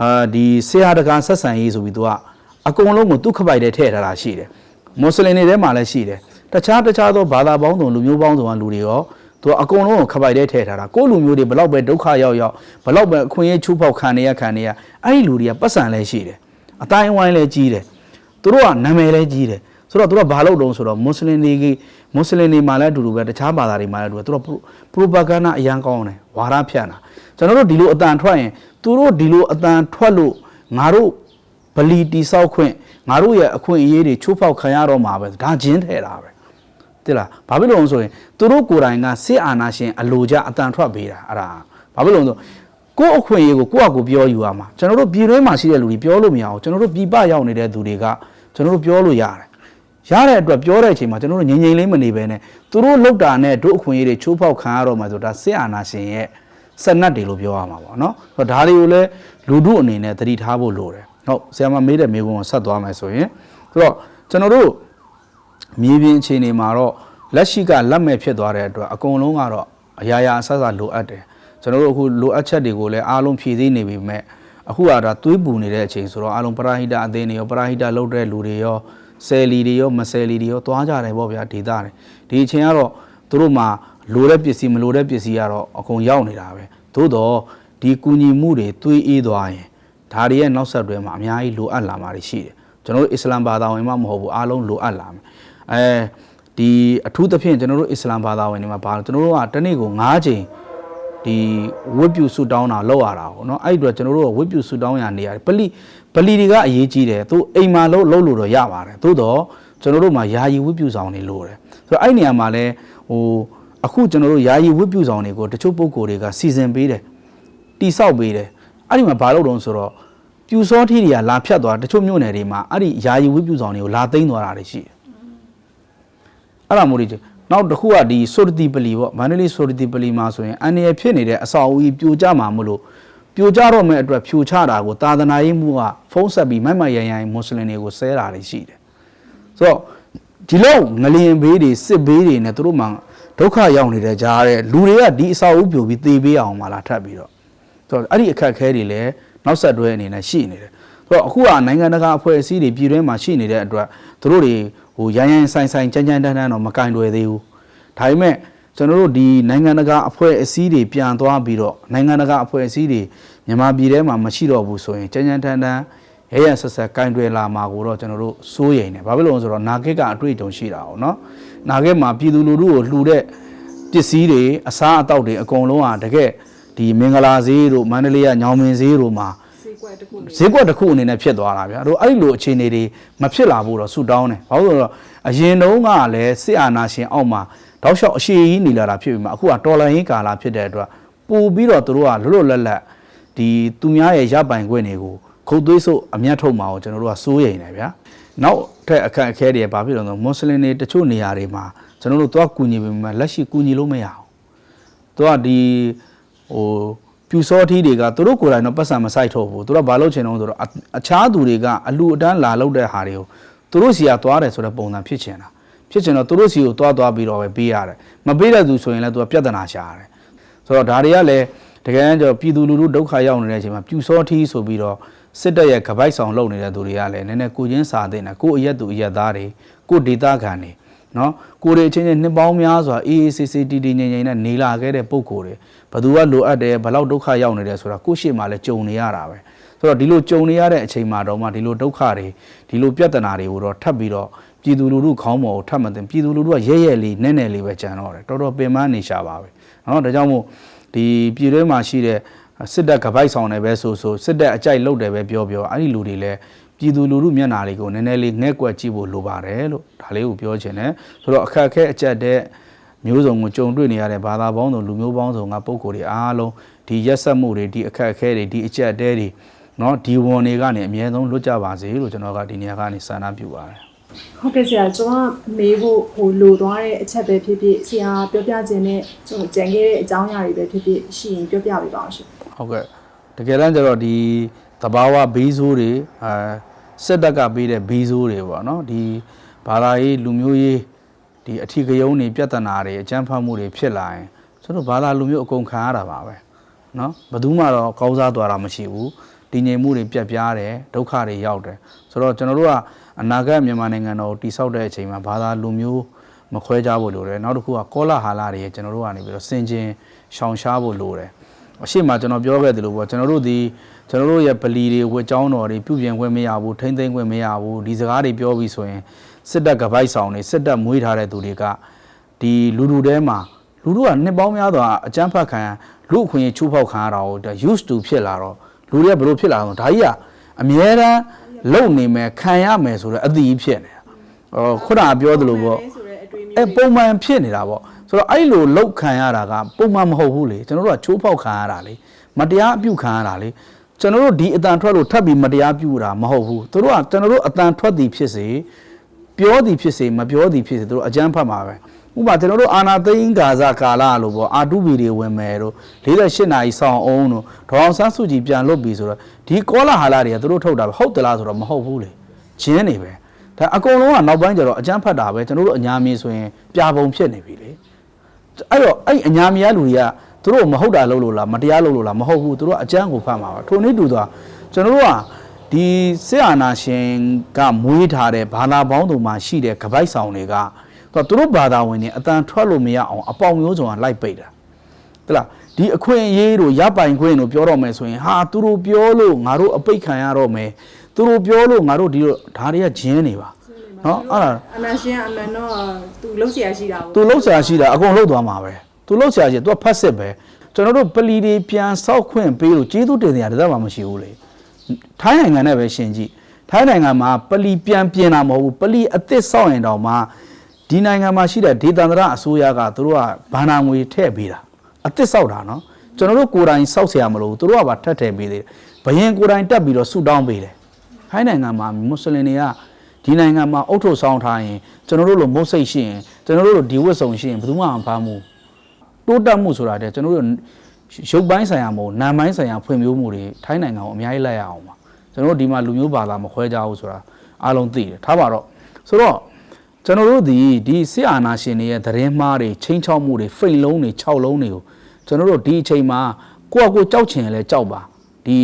အာဒီဆရာတကာဆက်ဆံရေးဆိုပြီးသူက အကုန်လုံးကိုသူ့ခပိုက်တဲ့ထည့်ထားတာရှိတယ်မွတ်စလင်တွေထဲမှာလည်းရှိတယ်တခြားတခြားသောဘာသာပေါင်းစုံလူမျိုးပေါင်းစုံကလူတွေရောသူကအကုန်လုံးကိုခပိုက်တဲ့ထည့်ထားတာကိုယ့်လူမျိုးတွေဘလောက်ပဲဒုက္ခရောက်ရောက်ဘလောက်ပဲအခွင့်အရေးချိုးဖောက်ခံနေရခံနေရအဲ့ဒီလူတွေကပတ်စံလည်းရှိတယ်အတိုင်းအဝိုင်းလည်းကြီးတယ်သူတို့ကနာမည်လည်းကြီးတယ်ဆိုတော့သူတို့ကဘာလုပ်တုံးဆိုတော့မွတ်စလင်တွေကမွတ်စလင်တွေမှာလည်းအတူတူပဲတခြားဘာသာတွေမှာလည်းအတူတူပဲသူတို့ပရိုပါဂန်ဒါအရန်ကောင်းတယ်ဝါဒဖြန့်တာကျွန်တော်တို့ဒီလိုအတန်ထွက်ရင်သူတို့ဒီလိုအတန်ထွက်လို့ငါတို့ ဗလီတီဆောက်ခွင့်ငါတို့ရဲ့အခွင့်အရေးတွေချိုးဖောက်ခံရတော့မှာပဲဒါဂျင်းထဲတာပဲတိလားဘာဖြစ်လို့လဲဆိုရင်သူတို့ကိုယ်တိုင်ကစစ်အာဏာရှင်အလိုကြအတန်ထွက်ပေးတာအဲ့ဒါဘာဖြစ်လို့လဲဆိုကိုယ့်အခွင့်အရေးကိုကိုယ့်အကူပြောယူရမှာကျွန်တော်တို့ပြည်တွင်းမှာရှိတဲ့လူတွေပြောလို့မရအောင်ကျွန်တော်တို့ပြည်ပရောက်နေတဲ့သူတွေကကျွန်တော်တို့ပြောလို့ရတယ်ရတဲ့အတွက်ပြောတဲ့အချိန်မှာကျွန်တော်တို့ငြိမ်ငြိမ်လေးမနေဘဲနဲ့သူတို့လောက်တာနဲ့တို့အခွင့်အရေးတွေချိုးဖောက်ခံရတော့မှာဆိုတာစစ်အာဏာရှင်ရဲ့စနတ်တွေလို့ပြောရမှာပေါ့နော်ဆိုတော့ဒါတွေကိုလည်းလူတို့အနေနဲ့သတိထားဖို့လိုတယ် ဟုတ်ဆရာမမေးတဲ့မေးခွန်းကိုဆက်သွားမယ်ဆိုရင်ဆိုတော့ကျွန်တော်တို့မြေပြင်အခြေအနေမှာတော့လက်ရှိကလက်မဲ့ဖြစ်သွားတဲ့အတွက်အကုန်လုံးကတော့အရာရာအဆဆလိုအပ်တယ်ကျွန်တော်တို့အခုလိုအပ်ချက်တွေကိုလည်းအားလုံးဖြည့်ဆည်းနေပြီမဲ့အခုကဒါသွေးပူနေတဲ့အချိန်ဆိုတော့အားလုံးပရာဟိတအသင်းတွေရောပရာဟိတလုပ်တဲ့လူတွေရောဆယ်လီတွေရောမဆယ်လီတွေရောသွားကြတယ်ပေါ့ဗျာဒေတာတယ်ဒီအချိန်ကတော့သူတို့မှာလိုတဲ့ပစ္စည်းမလိုတဲ့ပစ္စည်းကတော့အကုန်ရောက်နေတာပဲသို့တော့ဒီကူညီမှုတွေသွေးအေးသွားရင် ဒါတွေရဲ့နောက်ဆက်တွဲမှာအများကြီးလိုအပ်လာမှာတွေရှိတယ်ကျွန်တော်တို့အစ္စလာမ်ဘာသာဝင်မှမဟုတ်ဘူးအားလုံးလိုအပ်လာမယ်အဲဒီအထူးသဖြင့်ကျွန်တော်တို့အစ္စလာမ်ဘာသာဝင်တွေမှာဘာလို့ကျွန်တော်တို့ကတစ်နေ့ကို9ချိန်ဒီဝတ်ပြုဆုတောင်းတာလောက်ရတာပေါ့နော်အဲ့ဒီတော့ကျွန်တော်တို့ကဝတ်ပြုဆုတောင်းရနေရတယ်ပလီပလီတွေကအရေးကြီးတယ်သူအိမ်မှာလုံးလုံးလို့တော့ရပါတယ်သို့တော့ကျွန်တော်တို့မှာယာယီဝတ်ပြုဆောင်နေလို့တယ်ဆိုတော့အဲ့ဒီနေရာမှာလဲဟိုအခုကျွန်တော်တို့ယာယီဝတ်ပြုဆောင်တွေကိုတချို့ပုံကိုယ်တွေကစီစဉ်ပေးတယ်တိဆောက်ပေးတယ်အဲ့ဒီမှာဘာလို့တုံးဆိုတော့ ပြူစောထီတွေကလာဖြတ်သွားတချို့မြို့နယ်တွေမှာအဲ့ဒီယာယီဝတ်ပြုဆောင်တွေကိုလာသိမ်းသွားတာတွေရှိတယ်အဲ့ဒါမို့ဒီနောက်တစ်ခုကဒီဆိုရတီပလီပေါ့မန္တလေးဆိုရတီပလီမှာဆိုရင်အန်ရဖြစ်နေတဲ့အဆောက်အဦကြီးပြိုကျမှာမလို့ပြိုကျတော့မဲ့အတွက်ဖြိုချတာကိုသာသနာရေးမှုကဖုံးဆက်ပြီးမိုက်မိုက်ရန်ရန်မွတ်စလင်တွေကိုဆဲတာတွေရှိတယ်ဆိုတော့ဒီလောက်ငလျင်ဘေးတွေစစ်ဘေးတွေနဲ့သူတို့မှဒုက္ခရောက်နေတဲ့ကြားတဲ့လူတွေကဒီအဆောက်အဦပြိုပြီးသေပေးအောင်မလားထပ်ပြီးတော့ဆိုတော့အဲ့ဒီအခက်အခဲတွေလည်း နောက်ဆက်တွဲအနေနဲ့ရှိနေတယ်ဆိုတော့အခုကနိုင်ငံတကာအဖွဲ့အစည်းတွေပြည်တွင်းမှာရှိနေတဲ့အတွက်သူတို့တွေဟိုရန်ရန်ဆိုင်ဆိုင်ကြမ်းကြမ်းတမ်းတမ်းတော့မကင်တွယ်သေးဘူးဒါပေမဲ့ကျွန်တော်တို့ဒီနိုင်ငံတကာအဖွဲ့အစည်းတွေပြန်သွားပြီးတော့နိုင်ငံတကာအဖွဲ့အစည်းတွေမြန်မာပြည်ထဲမှာမရှိတော့ဘူးဆိုရင်ကြမ်းကြမ်းတမ်းတမ်းရရဆက်ဆက်ကင်တွယ်လာမှာကိုတော့ကျွန်တော်တို့စိုးရိမ်တယ်ဘာဖြစ်လို့လဲဆိုတော့နာဂစ်ကအတွေ့အကြုံရှိတာ哦เนาะနာဂစ်မှာပြည်သူလူထုကိုလှူတဲ့ပစ္စည်းတွေအစားအသောက်တွေအကုန်လုံးဟာတကယ် ဒီမင်္ဂလာဈေးတို့မန္တလေးကညောင်မင်းဈေးတို့မှာစေကွက်တစ်ခုနေဈေးကွက်တစ်ခုအနေနဲ့ဖြစ်သွားတာဗျာတို့အဲ့ဒီလိုအခြေအနေတွေမဖြစ်လာဘူးတော့ဆူတောင်းတယ်ဘာလို့လဲဆိုတော့အရင်တုန်းကလည်းစစ်အာဏာရှင်အောက်မှာတောက်လျှောက်အရှိကြီးနေလာတာဖြစ်ပြီးမှအခုကတော်လိုင်းရေးကာလာဖြစ်တဲ့အတွက်ပို့ပြီးတော့တို့ကလွတ်လွတ်လပ်လပ်ဒီသူများရဲ့ရပိုင်ခွင့်တွေကိုခုတ်သွေးဆုပ်အမျက်ထုတ်မှာကိုကျွန်တော်တို့ကစိုးရိမ်တယ်ဗျာနောက်ထပ်အခက်အခဲတွေဘာဖြစ်လို့လဲဆိုတော့မွတ်စလင်တွေတချို့နေရာတွေမှာကျွန်တော်တို့တော့ကူညီပေးမှလက်ရှိကူညီလို့မရအောင်သူကဒီ ဟိုပြူစောထီးတွေကသူတို့ကိုယ်တိုင်တော့ပတ်စံမဆိုင်ထုတ်ဘူးသူတို့ကဘာလုပ်ချင်တော့ဆိုတော့အအခြားသူတွေကအလူအတန်းလာလုပ်တဲ့ဟာတွေကိုသူတို့စီကသွားတယ်ဆိုတဲ့ပုံစံဖြစ်ချင်တာဖြစ်ချင်တော့သူတို့စီကိုသွားသွားပြီးတော့ပဲပေးရတယ်မပေးတဲ့သူဆိုရင်လည်းသူကပြဿနာရှာရတယ်ဆိုတော့ဒါတွေကလည်းတကယ်တမ်းကျတော့ပြည်သူလူထုဒုက္ခရောက်နေတဲ့အချိန်မှာပြူစောထီးဆိုပြီးတော့စစ်တပ်ရဲ့ကပိုက်ဆောင်လုပ်နေတဲ့သူတွေကလည်းနည်းနည်းကိုချင်းစာတဲ့နာကိုအရက်သူအရက်သားတွေကိုဒေတာခံတွေ နော်ကိုယ်တွေအချင်းချင်းနှစ်ပေါင်းများစွာ AACCTD ငြိမ်ငြိမ်နဲ့နေလာခဲ့တဲ့ပုံကိုယ်တွေဘသူကလိုအပ်တယ်ဘလောက်ဒုက္ခရောက်နေတယ်ဆိုတာကိုယ့်ရှေ့မှာလည်းကြုံနေရတာပဲဆိုတော့ဒီလိုကြုံနေရတဲ့အချိန်မှာတော့မှဒီလိုဒုက္ခတွေဒီလိုပြဿနာတွေကိုတော့ထပ်ပြီးတော့ပြည်သူလူထုခေါင်းပေါ်ကိုထပ်မသိပြည်သူလူထုကရဲရဲလေးနဲ့နဲ့လေးပဲကြံတော့တယ်တော်တော်ပင်ပန်းနေရှာပါပဲနော်ဒါကြောင့်မို့ဒီပြည်တွင်းမှာရှိတဲ့စစ်တပ်ကပိုက်ဆောင်တယ်ပဲဆိုဆိုစစ်တပ်အကြိုက်လုပ်တယ်ပဲပြောပြောအဲ့ဒီလူတွေလည်း ပြည်သူလူထုမျက်နှာလေးကိုနည်းနည်းလေးငဲ့ကွက်ကြည့်ဖို့လိုပါတယ်လို့ဒါလေးကိုပြောချင်တယ်ဆိုတော့အခက်အခဲအကျက်တဲ့မျိုးစုံကိုကြုံတွေ့နေရတဲ့ဘာသာပေါင်းစုံလူမျိုးပေါင်းစုံကပုံကိုယ်တွေအားလုံးဒီရက်ဆက်မှုတွေဒီအခက်အခဲတွေဒီအကျက်တဲတွေเนาะဒီဝန်တွေကနေအမြဲဆုံးလွတ်ကြပါစေလို့ကျွန်တော်ကဒီနေရာကနေဆန္ဒပြုပါတယ် ဟုတ်ကဲ့ဆရာကျွန်တော်ကမေးဖို့ဟိုလိုသွားတဲ့အချက်ပဲဖြစ်ဖြစ်ဆရာပြောပြခြင်းနဲ့ကျွန်တော်ကြံခဲ့တဲ့အကြောင်းအရာတွေပဲဖြစ်ဖြစ်ရှိရင်ပြောပြပေးပါအောင်ရှင် ဟုတ်ကဲ့တကယ်တမ်းကျတော့ဒီတဘာဝဘီးဆိုးတွေအဲ စစ်တပ်ကပေးတဲ့ဘီးဆိုးတွေပေါ့နော်ဒီဘာသာရေးလူမျိုးရေးဒီအထီးကယုံတွေပြဿနာတွေအကြမ်းဖက်မှုတွေဖြစ်လာရင်ကျွန်တော်ဘာသာလူမျိုးအကုန်ခံရတာပါပဲနော်ဘယ်သူမှတော့ကောင်းစားသွားတာမရှိဘူးတည်ငြိမ်မှုတွေပြတ်ပြားတယ်ဒုက္ခတွေရောက်တယ်ဆိုတော့ကျွန်တော်တို့ကအနာဂတ်မြန်မာနိုင်ငံတော်ကိုတိဆောက်တဲ့အချိန်မှာဘာသာလူမျိုးမခွဲခြားဖို့လိုတယ်နောက်တစ်ခုကကောလာဟာလာတွေကျွန်တော်တို့ကနေပြီးတော့စင်ကျင်ရှောင်ရှားဖို့လိုတယ်အရှိမကျွန်တော်ပြောခဲ့သလိုပေါ့ကျွန်တော်တို့ဒီ ကျွန်တော်တို့ရဲ့ဗလီတွေဝတ်ကြောင်းတော်တွေပြုပြင်ခွင့်မရဘူးထိမ့်သိမ့်ခွင့်မရဘူးဒီစကားတွေပြောပြီးဆိုရင်စစ်တပ်ကပိုက်ဆောင်တွေစစ်တပ်မွေးထားတဲ့သူတွေကဒီလူလူထဲမှာလူလူကနှစ်ပေါင်းများစွာအကြမ်းဖက်ခံလူအခွင့်အရေးချိုးဖောက်ခံရတာကိုဒါ used to ဖြစ်လာတော့လူတွေကဘယ်လိုဖြစ်လာတော့ဒါကြီးကအမြဲတမ်းလုံနေမယ်ခံရမယ်ဆိုတော့အတိဖြစ်နေတာဟောခုနကပြောသလိုပေါ့ဆိုတဲ့အတွေ့အမြင်အဲပုံမှန်ဖြစ်နေတာပေါ့ဆိုတော့အဲ့လိုလောက်ခံရတာကပုံမှန်မဟုတ်ဘူးလေကျွန်တော်တို့ကချိုးဖောက်ခံရတာလေမတရားအပြုခံရတာလေ ကျွန်တော်တို့ဒီအတန်ထွက်လို့ထပ်ပြီးမတရားပြုတာမဟုတ်ဘူးသူတို့ကကျွန်တော်တို့အတန်ထွက်သည်ဖြစ်စေပြောသည်ဖြစ်စေမပြောသည်ဖြစ်စေသူတို့အကြမ်းဖက်မှာပဲဥပမာကျွန်တော်တို့အာနာသိန်းဂါဇကာလလို့ပေါ့အာတုဘီတွေဝင်မယ်တို့48နာရီစောင့်အောင်တို့ဒေါအောင်ဆန်းစုကြည်ပြန်လွတ်ပြီဆိုတော့ဒီကောလာဟာလာတွေကသူတို့ထုတ်တာပဲဟုတ်သလားဆိုတော့မဟုတ်ဘူးလေဂျင်းနေပဲဒါအကုန်လုံးကနောက်ပိုင်းကျတော့အကြမ်းဖက်တာပဲကျွန်တော်တို့အညာမင်းဆိုရင်ပြာပုံဖြစ်နေပြီလေအဲ့တော့အဲ့အညာမရလူတွေက သူတို့မဟုတ်တာလုပ်လို့လားမတရားလုပ်လို့လားမဟုတ်ဘူးသူတို့အကြမ်းကိုဖတ်မှာပါထိုနည်းတူစွာကျွန်တော်တို့ကဒီဆေအာနာရှင်ကမွေးထားတဲ့ဘာသာပေါင်းသူမှာရှိတဲ့ကပိုက်ဆောင်တွေကသူတို့ဘာသာဝင်တွေအတန်ထွက်လို့မရအောင်အပေါင်မျိုးစုံကလိုက်ပိတ်တာဟုတ်လားဒီအခွင့်အရေးတို့ရပိုင်ခွင့်တို့ပြောတော့မယ်ဆိုရင်ဟာသူတို့ပြောလို့ငါတို့အပိတ်ခံရတော့မယ်သူတို့ပြောလို့ငါတို့ဒီလိုဒါတွေကဂျင်းနေပါနော်အဲ့ဒါအနာရှင်အမှန်တော့သူလှုပ်ရှားရှိတာပေါ့သူလှုပ်ရှားရှိတာအကုန်လှုပ်သွားမှာပဲ သူလောက်ဆရာကြီးသူကဖတ်စစ်ပဲကျွန်တော်တို့ပလီတွေပြန်ဆောက်ခွင့်ပေးလို့ကျေးဇူးတင်စရာတသက်မှမရှိဘူးလေထိုင်းနိုင်ငံနဲ့ပဲရှင်ကြည့်ထိုင်းနိုင်ငံမှာပလီပြန်ပြင်တာမဟုတ်ဘူးပလီအစ်စ်ဆောက်ရင်တောင်မှဒီနိုင်ငံမှာရှိတဲ့ဒေသန္တရအစိုးရကသူတို့ကဘာနာငွေထည့်ပေးတာအစ်စ်ဆောက်တာနော်ကျွန်တော်တို့ကိုယ်တိုင်စောက်ဆရာမလို့သူတို့ကပါထပ်ထည့်ပေးသေးတယ်ဘယင်ကိုယ်တိုင်တက်ပြီးတော့ဆူတောင်းပေးတယ်ထိုင်းနိုင်ငံမှာမွတ်စလင်တွေကဒီနိုင်ငံမှာအုတ်ထုတ်ဆောင်းထားရင်ကျွန်တော်တို့လိုမုတ်စိတ်ရှိရင်ကျွန်တော်တို့လိုဒီဝတ်ဆောင်ရှိရင်ဘယ်သူမှမဖမ်းဘူး တိုးတက်မှုဆိုတာတဲ့ကျွန်တော်တို့ရုပ်ပိုင်းဆိုင်ရာမဟုတ်နာမ်ပိုင်းဆိုင်ရာဖွံ့ဖြိုးမှုတွေထိုင်းနိုင်ငံကိုအများကြီးလိုက်ရအောင်ပါကျွန်တော်တို့ဒီမှာလူမျိုးဘာသာမခွဲကြဘူးဆိုတာအားလုံးသိတယ်ထားပါတော့ဆိုတော့ကျွန်တော်တို့ဒီဒီစစ်အာဏာရှင်တွေရဲ့သတင်းမှားတွေချင်းချောက်မှုတွေဖိတ်လုံးတွေခြောက်လုံးတွေကိုကျွန်တော်တို့ဒီအချိန်မှာကိုယ့်အကိုကြောက်ချင်လဲကြောက်ပါဒီ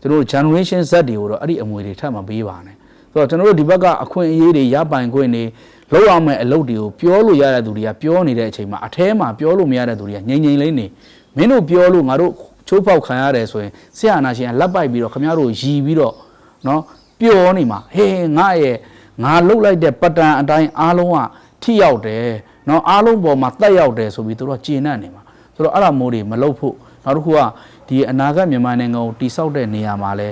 ကျွန်တော်တို့ generation Z တွေကိုတော့အဲ့ဒီအမွေတွေထပ်မပေးပါနဲ့ဆိုတော့ကျွန်တော်တို့ဒီဘက်ကအခွင့်အရေးတွေရပိုင်ခွင့်တွေ လောက်ရမယ့်အလုပ်တွေကိုပြောလို့ရတဲ့သူတွေကပြောနေတဲ့အချိန်မှာအแทးမှာပြောလို့မရတဲ့သူတွေကငြိမ်ငြိမ်လေးနေမင်းတို့ပြောလို့ငါတို့ချိုးဖောက်ခံရတယ်ဆိုရင်ဆရာနာရှင်ကလက်ပိုက်ပြီးတော့ခမရတို့ရီပြီးတော့နော်ပျော်နေမှာဟေးငါရဲ့ငါလှုပ်လိုက်တဲ့ပတန်အတိုင်းအားလုံးကထိရောက်တယ်နော်အားလုံးပေါ်မှာတက်ရောက်တယ်ဆိုပြီးသူတို့ကကျေနပ်နေမှာဆိုတော့အဲ့ဒါမိုးတွေမလုပ်ဖို့နောက်တစ်ခုကဒီအနာဂတ်မြန်မာနိုင်ငံကိုတိဆောက်တဲ့နေရာမှာလဲ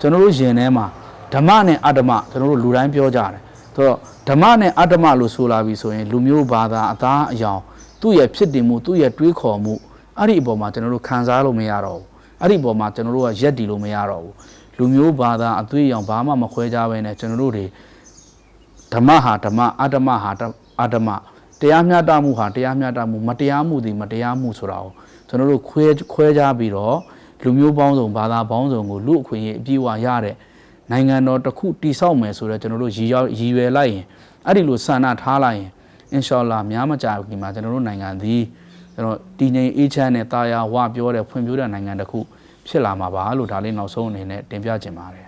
ကျွန်တော်တို့ယင်ထဲမှာဓမ္မနဲ့အတ္တမကျွန်တော်တို့လူတိုင်းပြောကြတယ် ဆိုတော့ဓမ္မနဲ့အတ္တမလို့ဆိုလာပြီဆိုရင် လူမျိုးဘာသာအသားအယောင်သူ့ရဲ့ဖြစ်တည်မှုသူ့ရဲ့တွေးခေါ်မှုအဲ့ဒီအပေါ်မှာကျွန်တော်တို့ခံစားလို့မရတော့ဘူးအဲ့ဒီအပေါ်မှာကျွန်တော်တို့ကရက်တည်လို့မရတော့ဘူးလူမျိုးဘာသာအသွေးအရောင်ဘာမှမခွဲခြားဘဲနဲ့ကျွန်တော်တို့တွေဓမ္မဟာဓမ္မအတ္တမဟာအတ္တမတရားမျှတမှုဟာတရားမျှတမှုမတရားမှုသည်မတရားမှုဆိုတာကိုကျွန်တော်တို့ခွဲခွဲခြားပြီးတော့လူမျိုးပေါင်းစုံဘာသာပေါင်းစုံကိုလူအခွင့်အရေးအပြည့်အဝရတဲ့ နိုင်ငံတော်တစ်ခုတည်ဆောက်မယ်ဆိုတော့ကျွန်တော်တို့ရည်ရောက်ရည်ရွယ်လိုက်ရင်အဲ့ဒီလိုဆန္ဒထားလိုက်ရင်အင်ရှောအလ္လာများမကြာခင်မှာကျွန်တော်တို့နိုင်ငံသည်ကျွန်တော်တည်ငြိမ်အေးချမ်းတဲ့တာယာဝပြောတဲ့ဖွံ့ဖြိုးတဲ့နိုင်ငံတစ်ခုဖြစ်လာမှာပါလို့ဒါလေးနောက်ဆုံးအနေနဲ့တင်ပြချင်ပါတယ်